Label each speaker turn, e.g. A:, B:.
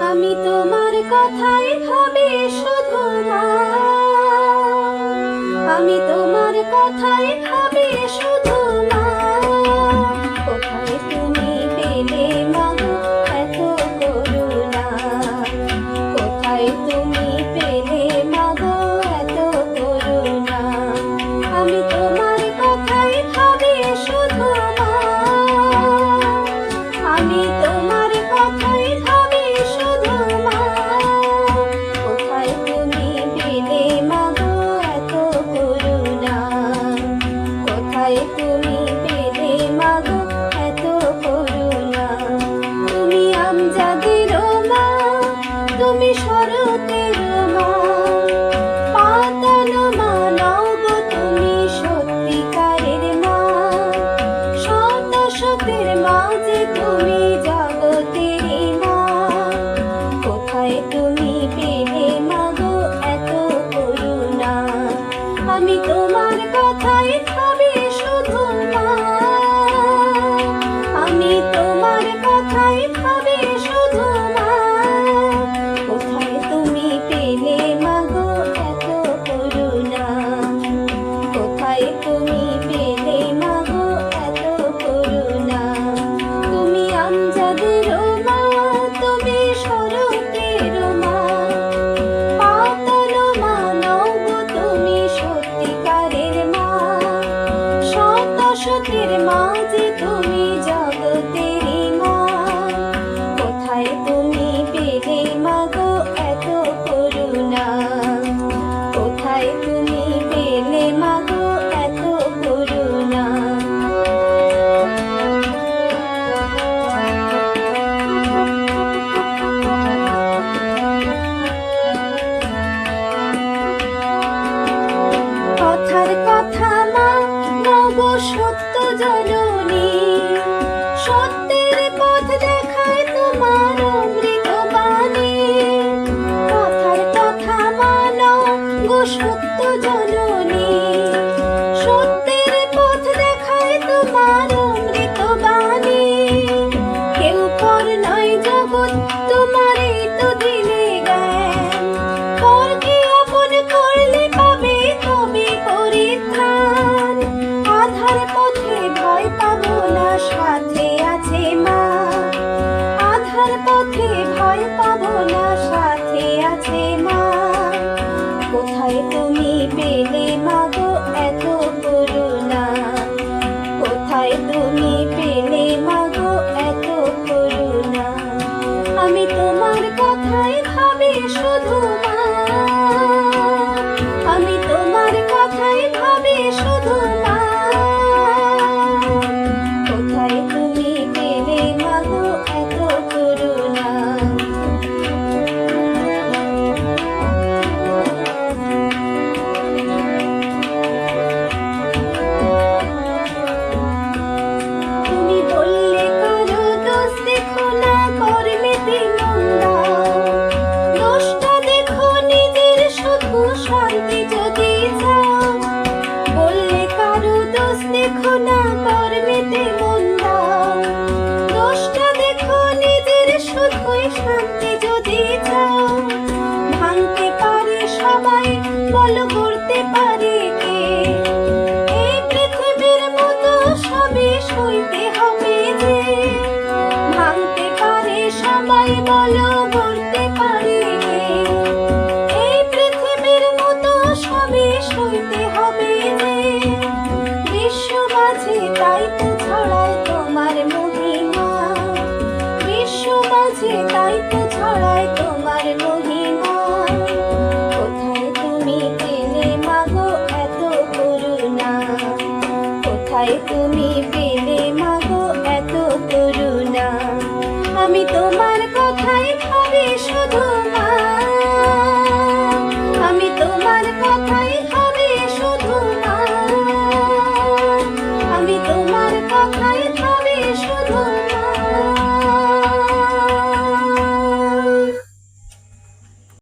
A: আমি তোমার কথাই ভাবি শুধু মা। আমি তোমার কথাই ভাবি শুধু れます。don't know. কোথায় তুমি পেলে মাগো এত like me be